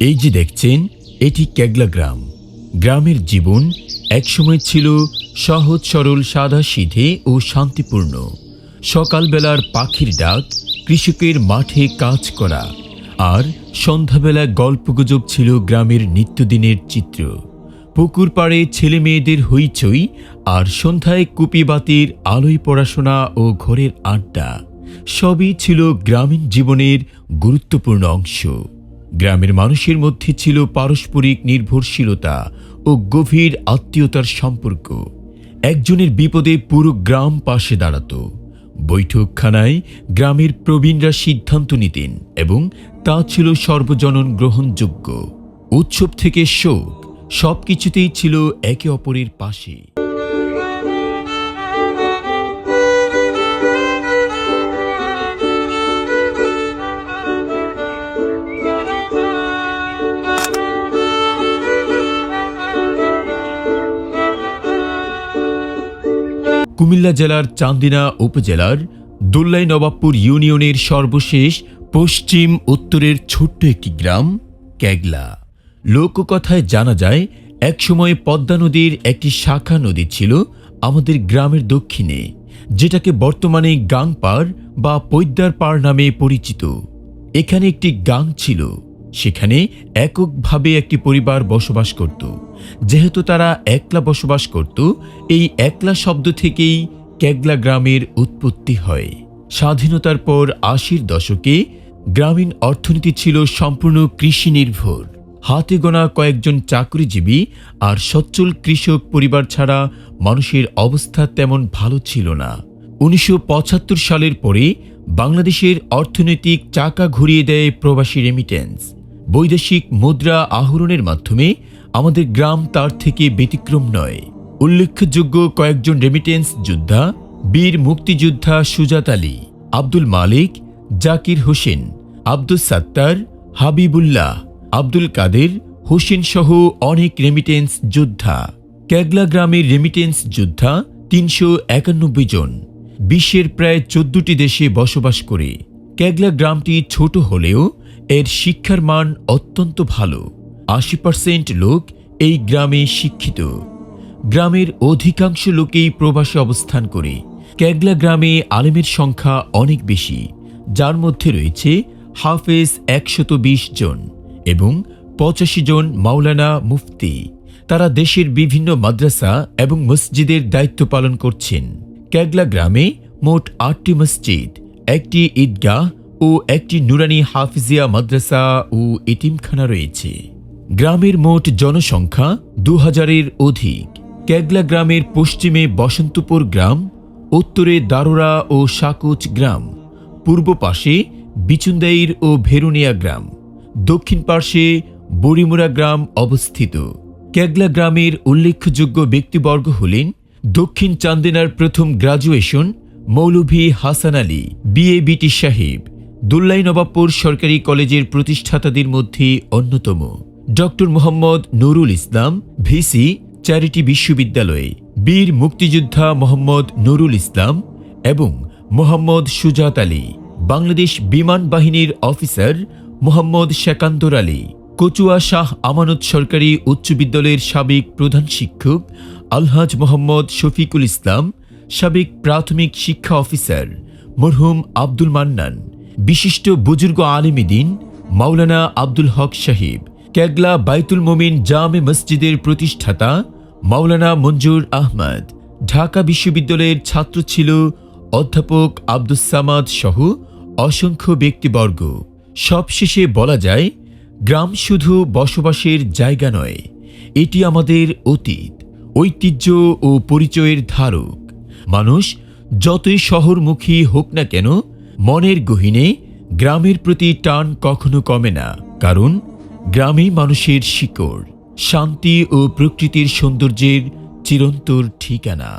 এই যে দেখছেন, এটি কেগলা গ্রাম। গ্রামের জীবন একসময় ছিল সহজ, সরল সাদা সিধে ও শান্তিপূর্ণ। সকালবেলার পাখির ডাক, কৃষকের মাঠে কাজ করা, আর সন্ধ্যাবেলা গল্পগুজব ছিল গ্রামের নিত্যদিনের চিত্র। পুকুর পাড়ে ছেলে মেয়েদের হইচই আর সন্ধ্যায় কুপিবাতির আলোয় পড়াশোনা ও ঘরের আড্ডা। সবই ছিল গ্রামীণ জীবনের গুরুত্বপূর্ণ অংশ। গ্রামের মানুষের মধ্যে ছিল পারস্পরিক নির্ভরশীলতা ও গভীর আত্মীয়তার সম্পর্ক। একজনের বিপদে পুরো গ্রাম পাশে দাঁড়াতো। বৈঠকখানায় গ্রামের প্রবীণরা সিদ্ধান্ত নিতেন এবং তা ছিল সর্বজনন গ্রহণযোগ্য। উৎসব থেকে শোক, সবকিছুতেই ছিল একে অপরের পাশে। কুমিল্লা জেলার চান্দিনা উপজেলার দোল্লাই নবাবপুর ইউনিয়নের সর্বশেষ পশ্চিম উত্তরের ছোট্ট একটি গ্রাম ক্যাগলা লোককথায় জানা যায়, একসময় পদ্মা নদীর একটি শাখা নদী ছিল আমাদের গ্রামের দক্ষিণে, যেটাকে বর্তমানে গাংপাড় বা পৈদ্যার পাড় নামে পরিচিত। এখানে একটি গাং ছিল। সেখানে এককভাবে একটি পরিবার বসবাস করত। যেহেতু তারা একলা বসবাস করত, এই একলা শব্দ থেকেই ক্যাগলা গ্রামের উৎপত্তি হয়। স্বাধীনতার পর আশির দশকে গ্রামীণ অর্থনীতি ছিল সম্পূর্ণ কৃষি নির্ভর হাতে গোনা কয়েকজন চাকরিজীবী আর সচ্ছল কৃষক পরিবার ছাড়া মানুষের অবস্থা তেমন ভালো ছিল না। উনিশশো পঁচাত্তর সালের পরে বাংলাদেশের অর্থনৈতিক চাকা ঘুরিয়ে দেয় প্রবাসী রেমিটেন্স বৈদেশিক মুদ্রা আহরণের মাধ্যমে আমাদের গ্রাম তার থেকে ব্যতিক্রম নয়। উল্লেখযোগ্য কয়েকজন রেমিটেন্স যোদ্ধা, বীর মুক্তিযোদ্ধা সুজাত আলী, আব্দুল মালিক, জাকির হোসেন আব্দুল সাত্তার, হাবিবুল্লাহ, আব্দুল কাদের, হোসেন সহ অনেক রেমিটেন্স যোদ্ধা। ক্যাগলা গ্রামের রেমিটেন্স যোদ্ধা তিনশো একানব্বই জন। বিশ্বের প্রায় চোদ্দটি দেশে বসবাস করে। ক্যাগলা গ্রামটি ছোট হলেও এর শিক্ষার মান অত্যন্ত ভালো। আশি পার্সেন্ট লোক এই গ্রামে শিক্ষিত। গ্রামের অধিকাংশ লোকেই প্রবাসে অবস্থান করে। ক্যাগলা গ্রামে আলেমের সংখ্যা অনেক বেশি, যার মধ্যে রয়েছে হাফেজ একশত জন এবং পঁচাশি জন মাওলানা মুফতি। তারা দেশের বিভিন্ন মাদ্রাসা এবং মসজিদের দায়িত্ব পালন করছেন। ক্যাগলা গ্রামে মোট আটটি মসজিদ, একটি ঈদগাহ ও একটি নুরানি হাফিজিয়া মাদ্রাসা ও এটিমখানা রয়েছে। গ্রামের মোট জনসংখ্যা দু হাজারের অধিক। ক্যাগলা গ্রামের পশ্চিমে বসন্তপুর গ্রাম, উত্তরে দারোরা ও সাকুচ গ্রাম, পূর্ব পাশে বিচুন্দাইর ও ভেরুনিয়া গ্রাম, দক্ষিণ পার্শ্বে বড়িমুড়া গ্রাম অবস্থিত। ক্যাগলা গ্রামের উল্লেখযোগ্য ব্যক্তিবর্গ হলেন দক্ষিণ চান্দিনার প্রথম গ্রাজুয়েশন মৌলভী হাসান আলী বিএবিটি সাহেব। দুল্লাই নবাবপুর সরকারি কলেজের প্রতিষ্ঠাতাদের মধ্যে অন্যতম। Doctor Mohammad Nurul Islam, VC, charity বিশ্ববিদ্যালয়ে, বীর মুক্তিযোদ্ধা মোহাম্মদ নুরুল ইসলাম এবং মোহাম্মদ সুজাত আলী, বাংলাদেশ বিমান বাহিনীর অফিসার মোহাম্মদ শেকান্দর আলী, কচুয়া শাহ আমানত সরকারি উচ্চ বিদ্যালয়ের সাবেক প্রধান শিক্ষক আলহাজ মোহাম্মদ শফিকুল ইসলাম, সাবেক প্রাথমিক শিক্ষা অফিসার মরহুম আব্দুল মান্নান বিশিষ্ট বুজুর্গ আলিমিদিন মাওলানা আব্দুল হক সাহিব ক্যাগলা বাইতুল মোমিন জামে মসজিদের প্রতিষ্ঠাতা মাওলানা মঞ্জুর আহমদ, ঢাকা বিশ্ববিদ্যালয়ের ছাত্র ছিল অধ্যাপক আব্দুস সামাদ সহ অসংখ্য ব্যক্তিবর্গ। সবশেষে বলা যায়, গ্রাম শুধু বসবাসের জায়গা নয়, এটি আমাদের অতীত, ঐতিহ্য ও পরিচয়ের ধারক। মানুষ যতই শহরমুখী হোক না কেন মনের গহিনে গ্রামের প্রতি টান কখনো কমে না, কারণ গ্রামে মানুষের শিকড়, শান্তি ও প্রকৃতির সৌন্দর্যের চিরন্তর ঠিকানা।